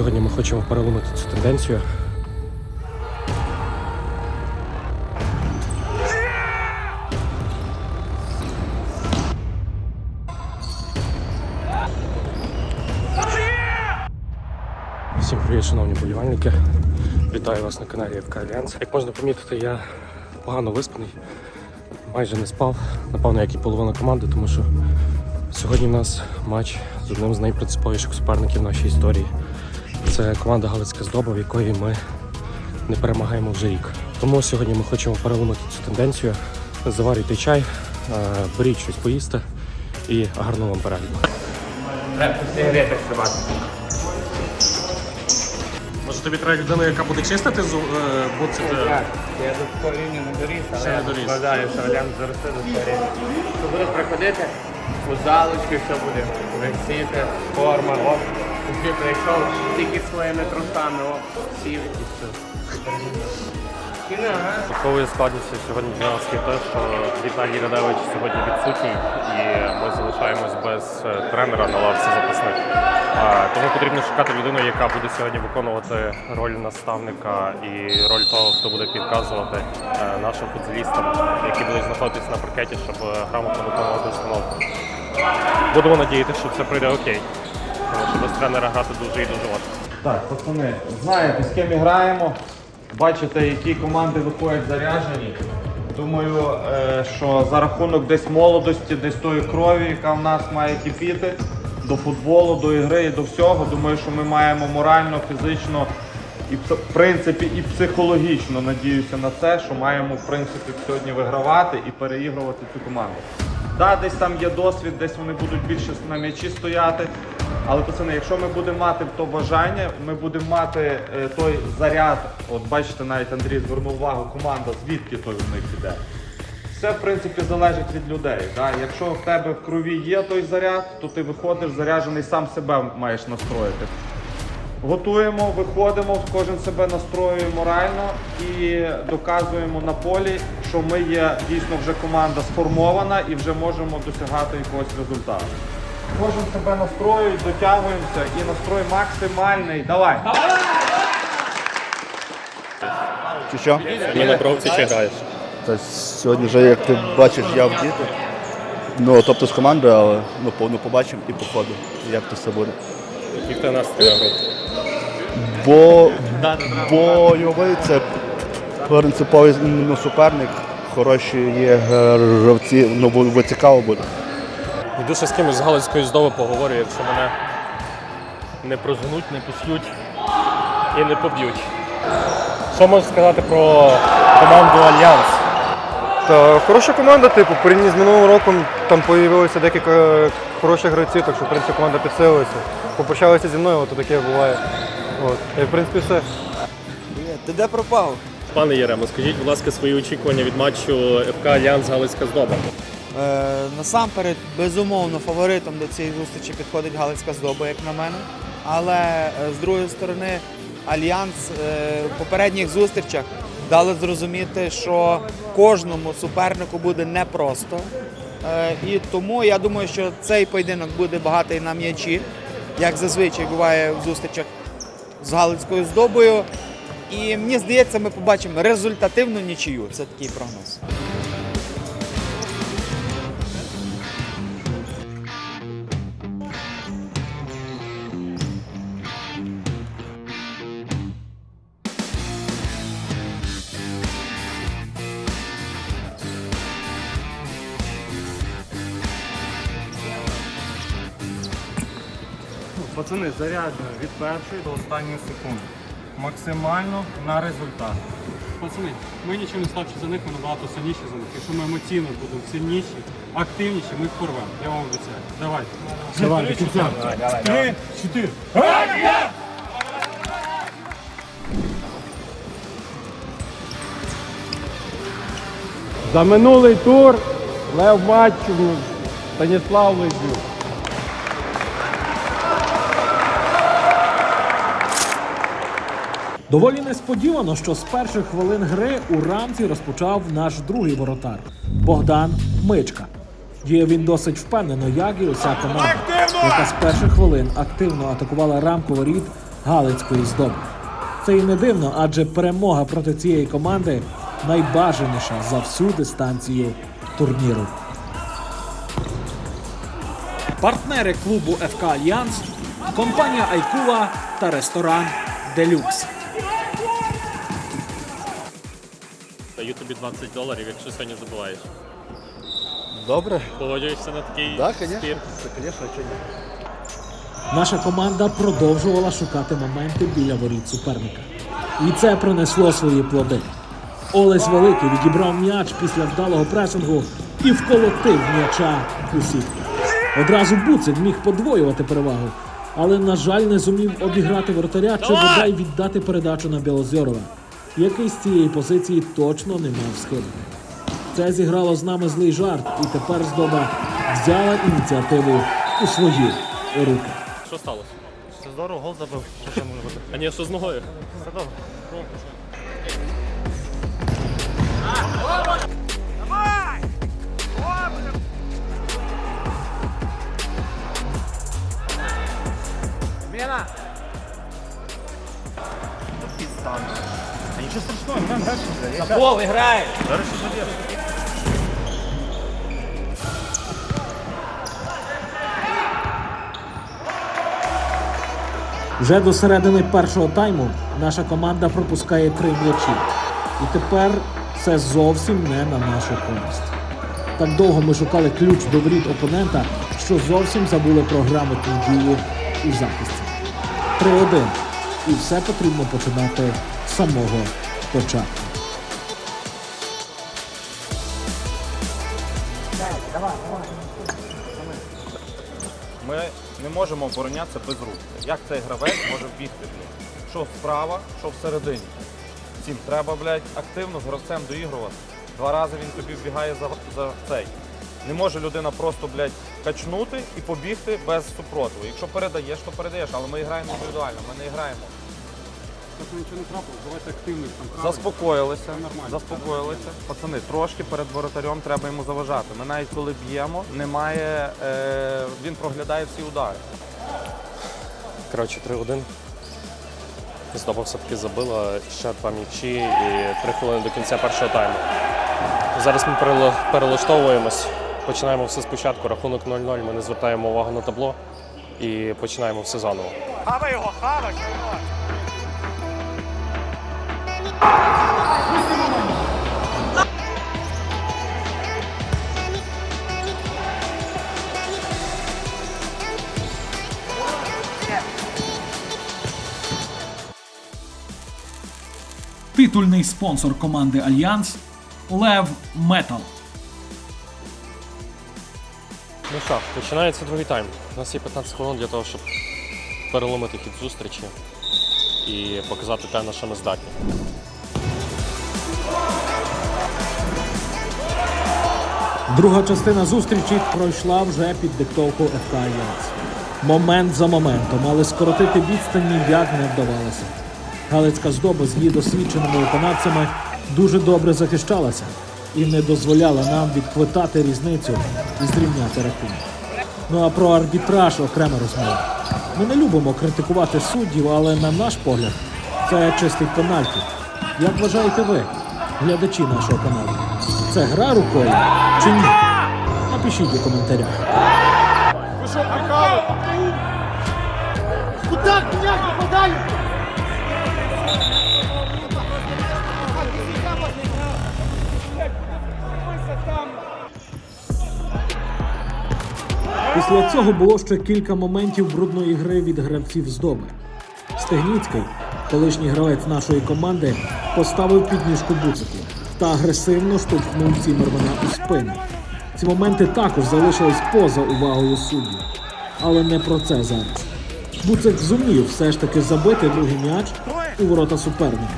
Сьогодні ми хочемо переломити цю тенденцію. Всім привіт, шановні болівальники. Вітаю вас на каналі ФК Альянс. Як можна помітити, я погано виспаний, майже не спав, напевно, як і половина команди, тому що сьогодні в нас матч з одним з найпринциповіших суперників в нашій історії. Це команда Галицька здоба, в якої ми не перемагаємо вже рік. Тому сьогодні ми хочемо переломити цю тенденцію. Заварюйте чай, е, беріть щось поїсти і гарного вам перегляду. Може тобі треба людина, яка буде чистити зу, е, буцити? Я до такого рівня не доріс, але вважаю, що Альян заросте до такого рівня. Що буде приходити у залочки, що буде висіти, форма, оп. Ти прийшов тільки своїми трусами, сів і все. Військовою складністю сьогодні для нас є те, що Віталій Радевич сьогодні відсутній, і ми залишаємось без е, тренера на лавці запасних. Тому потрібно шукати людину, яка буде сьогодні виконувати роль наставника і роль того, хто буде підказувати е, нашим футболістам, які будуть знаходитись на паркеті, щоб е, грамотно виконувати установку. Будемо надіятися, що це пройде окей. Тому що без тренера грати дуже і дуже важко. Так, пацани, знаєте, з ким граємо, бачите, які команди виходять заряджені. Думаю, е, що за рахунок десь молодості, десь тої крові, яка в нас має кипіти, до футболу, до ігри і до всього. Думаю, що ми маємо морально, фізично і в принципі і психологічно надіюся на це, що маємо в принципі сьогодні вигравати і переігрувати цю команду. Да, десь там є досвід, десь вони будуть більше на м'ячі стояти. Але пацани, якщо ми будемо мати то бажання, ми будемо мати е, той заряд. От бачите, навіть Андрій звернув увагу, команда, звідки той в них іде. Все, в принципі, залежить від людей. Да? Якщо в тебе в крові є той заряд, то ти виходиш заряджений, сам себе маєш настроїти. Готуємо, виходимо, кожен себе настроює морально і доказуємо на полі, що ми є дійсно вже команда сформована і вже можемо досягати якогось результату. Кожен себе настроює, дотягуємося і настрой максимальний. Давай! Чи що? Ми на бровці чи граєш? Та сьогодні вже, як ти бачиш, я в діти. Ну, тобто з командою, але ну, по- ну, побачимо і по ходу, як то все буде. Який ти настрій на? Бо бойовий це принциповий ну, суперник, хороші є гравці, ну бо цікаво буде. Йду ще з кимось з Галицької здоби поговорю, якщо мене не проженуть, не пішють і не поб'ють. Що можеш сказати про команду Альянс? Та хороша команда, типу, порівняно з минулим роком там з'явилося декілька хороших гравців, так що в принципі команда підсилилася. Попрощалися зі мною, от таке буває. От. І в принципі все. Ти де пропав? Пане Єремо, скажіть, будь ласка, свої очікування від матчу ФК Альянс Галицька здоба. Е, насамперед, безумовно, фаворитом до цієї зустрічі підходить Галицька здоба, як на мене. Але е, з другої сторони, Альянс е, в попередніх зустрічах дали зрозуміти, що кожному супернику буде непросто. І тому я думаю, що цей поєдинок буде багатий на м'ячі, як зазвичай буває в зустрічах з Галицькою здобою. І мені здається, ми побачимо результативну нічию. Це такий прогноз. Пацани, заряджено від першої до останньої секунди. Максимально на результат. Пацани, ми нічого не слабші за них, ми набагато сильніші за них. Якщо ми емоційно будемо сильніші, активніші, ми їх порвемо. Я вам обіцяю. Давайте. Давай, до кінця. Три, чотири. За минулий тур Лев Матчук, Станіслав Лизюк. Доволі несподівано, що з перших хвилин гри у рамці розпочав наш другий воротар Богдан Мичка. Діяв він досить впевнено, як і уся команда, яка з перших хвилин активно атакувала рамку воріт Галицької здоби. Це і не дивно, адже перемога проти цієї команди найбажаніша за всю дистанцію турніру. Партнери клубу ФК Альянс, компанія Айкула та ресторан Делюкс. Даю тобі 20 доларів, якщо сьогодні забуваєш. Добре. Погоджуєшся на такий Так, звісно. спір? Звісно, чи ні. Наша команда продовжувала шукати моменти біля воріт суперника. І це принесло свої плоди. Олесь Великий відібрав м'яч після вдалого пресингу і вколотив м'яча у сітку. Одразу Буцик міг подвоювати перевагу, але, на жаль, не зумів обіграти воротаря чи бодай віддати передачу на Білозьорова, який з цієї позиції точно не мав схибити. Це зіграло з нами злий жарт, і тепер здоба взяла ініціативу у свої руки. Що сталося? Все здорово, гол забив. Що ще може бути? А ні, що з ногою? Все добре. Гол грає! Вже до середини першого тайму наша команда пропускає три м'ячі. І тепер це зовсім не на нашу користь. Так довго ми шукали ключ до воріт опонента, що зовсім забули про грамотні дії у захисті. 3-1. І все потрібно починати самого початку. Ми не можемо оборонятися без рук. Як цей гравець може бігти? Що справа, що всередині. Цим треба, блядь, активно з гравцем доігрувати. Два рази він тобі вбігає за, за цей. Не може людина просто, блядь, качнути і побігти без супротиву. Якщо передаєш, то передаєш, але ми граємо індивідуально, ми не граємо. Тобто нічого не трапилось, давайте активних там правильно. Заспокоїлися, Це нормально. заспокоїлися. Пацани, трошки перед воротарем треба йому заважати. Ми навіть коли б'ємо, немає, е, він проглядає всі удари. Коротше, 3-1. Здоба все-таки забила ще два м'ячі і три хвилини до кінця першого тайму. Зараз ми перело- перелаштовуємось, починаємо все спочатку. Рахунок 0-0, ми не звертаємо увагу на табло і починаємо все заново. Титульний спонсор команди Альянс Лев Метал. Ну що, починається другий тайм. У нас є 15 хвилин для того, щоб переломити хід зустрічі і показати те, на що ми здатні. Друга частина зустрічі пройшла вже під диктовку ФК Альянс. Момент за моментом, але скоротити відстань ніяк не вдавалося. Галицька здоба з її досвідченими виконавцями дуже добре захищалася і не дозволяла нам відквитати різницю і зрівняти рахунок. Ну а про арбітраж окрема розмова. Ми не любимо критикувати суддів, але на наш погляд це чистий пенальті. Як вважаєте ви, глядачі нашого каналу? Це гра рукою чи ні? Напишіть у коментарях. Після цього було ще кілька моментів брудної гри від гравців здоби. Стегніцький, колишній гравець нашої команди, поставив підніжку буцику та агресивно штовхнув Цімермана у спину. Ці моменти також залишились поза увагою суддів. Але не про це зараз. Буцик зумів все ж таки забити другий м'яч у ворота суперника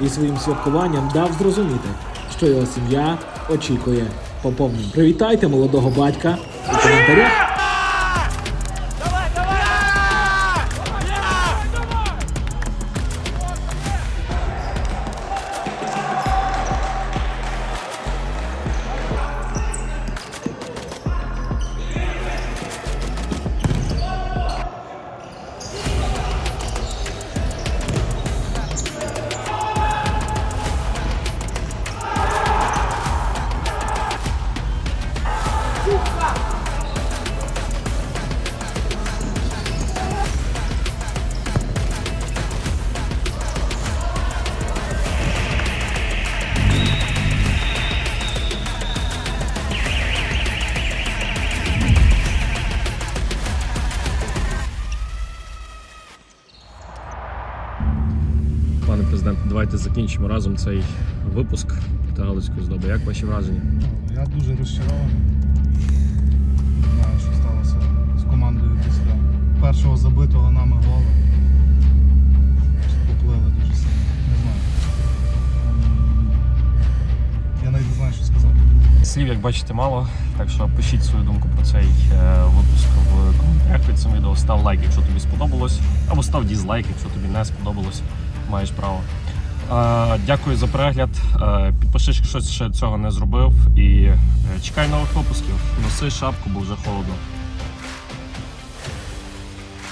і своїм святкуванням дав зрозуміти, що його сім'я очікує поповнення. Привітайте молодого батька у коментарях. Пане президенте, давайте закінчимо разом цей випуск та Галицької здоби. Як ваші враження? Я дуже розчарований. Не знаю, що сталося з командою після першого забитого нами гола. Поплили дуже сильно. Не знаю. Я навіть не знаю, що сказати. Слів, як бачите, мало, так що пишіть свою думку про цей е, випуск в коментарях під цим відео. Став лайк, якщо тобі сподобалось, або став дізлайк, якщо тобі не сподобалось. Маєш право. Е, дякую за перегляд. Е, підпишись, якщо ще цього не зробив. І е, чекай нових випусків. Носи шапку, бо вже холодно.